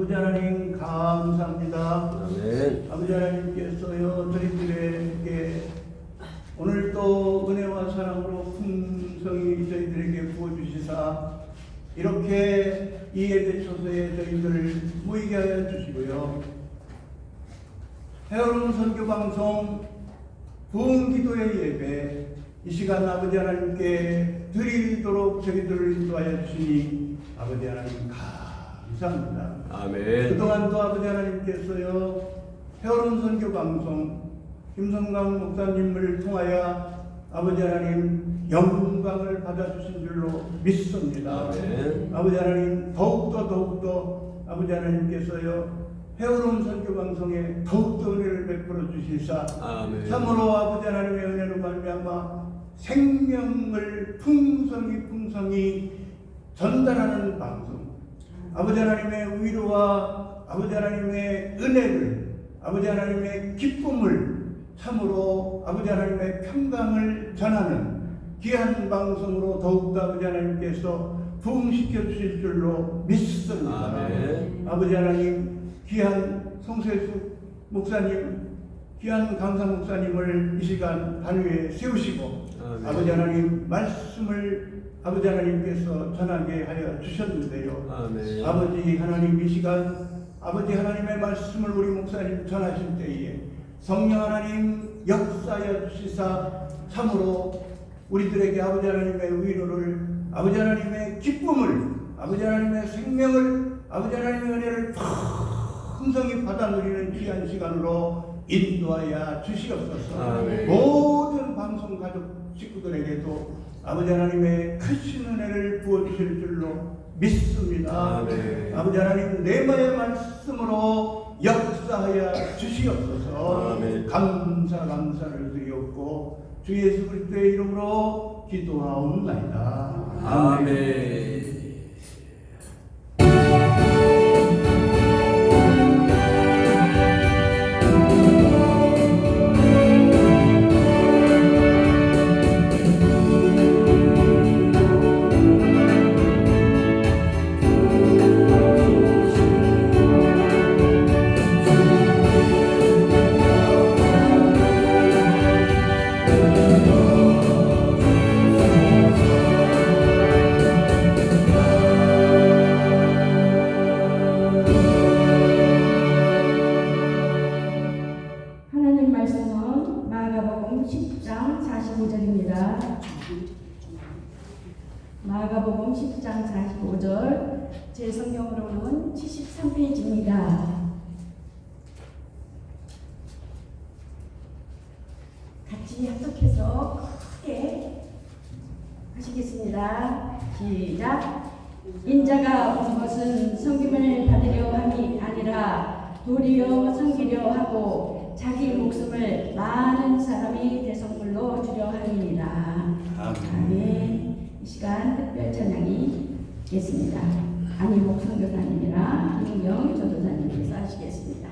아버지 하나님 감사합니다. 아멘. 아버지 하나님께서요 저희들에게 오늘 또 은혜와 사랑으로 풍성히 저희들에게 부어주시사 이렇게 이 예배 초소에 저희들을 모이게 하여 주시고요 헤어로운 선교 방송 부흥 기도의 예배 이 시간 아버지 하나님께 드리도록 저희들을 인도하여 주시니 아버지 하나님 감 사합니다. 아멘. 그동안도 아버지 하나님께서요 헤어론 선교 방송 김성강 목사님을 통하여 아버지 하나님 영광을 받아주신 줄로 믿습니다. 아멘. 아버지 하나님 더욱더 더욱더 아버지 하나님께서요 헤어론 선교 방송에 더욱더 은혜를 베풀어 주시사 아멘. 참으로 아버지 하나님의 은혜로 말미암아 생명을 풍성히 풍성히 전달하는 방송 아버지 하나님의 위로와 아버지 하나님의 은혜를 아버지 하나님의 기쁨을 참으로 아버지 하나님의 평강을 전하는 귀한 방송으로 더욱더 아버지 하나님께서 부흥시켜 주실 줄로 믿습니다. 아멘. 아버지 하나님 귀한 송세수 목사님 귀한 강사 목사님을 이 시간 단위에 세우시고 아멘. 아버지 하나님 말씀을 아버지 하나님께서 전하게 하여 주셨는데요. 아멘. 아버지 하나님 이 시간 아버지 하나님의 말씀을 우리 목사님 전하실 때에 성령 하나님 역사하여 주시사 참으로 우리들에게 아버지 하나님의 위로를 아버지 하나님의 기쁨을 아버지 하나님의 생명을 아버지 하나님의 은혜를 풍성히 받아 누리는 귀한 시간으로 인도하여 주시옵소서 아멘. 모든 방송 가족 식구들에게도 아버지 하나님의 크신 은혜를 부어주실 줄로 믿습니다 아멘. 아버지 하나님 내마의 말씀으로 역사하여 주시옵소서 아멘. 감사 감사를 드리옵고 주 예수 그리스도의 이름으로 기도하옵나이다 아멘. 하나 45절입니다. 마가복음 10장 45절 제 성경으로는 73페이지입니다. 같이 합독해서 크게 하시겠습니다. 시작. 인자가 온 것은 섬김을 받으려 함이 아니라 도리어 섬기려 하고 자기 목숨을 많은 사람이 대성물로 주려 함이니라. 아멘. 이 시간 특별 찬양이 있겠습니다. 안희목 선교사님이랑 김경 전도사님께서 하시겠습니다.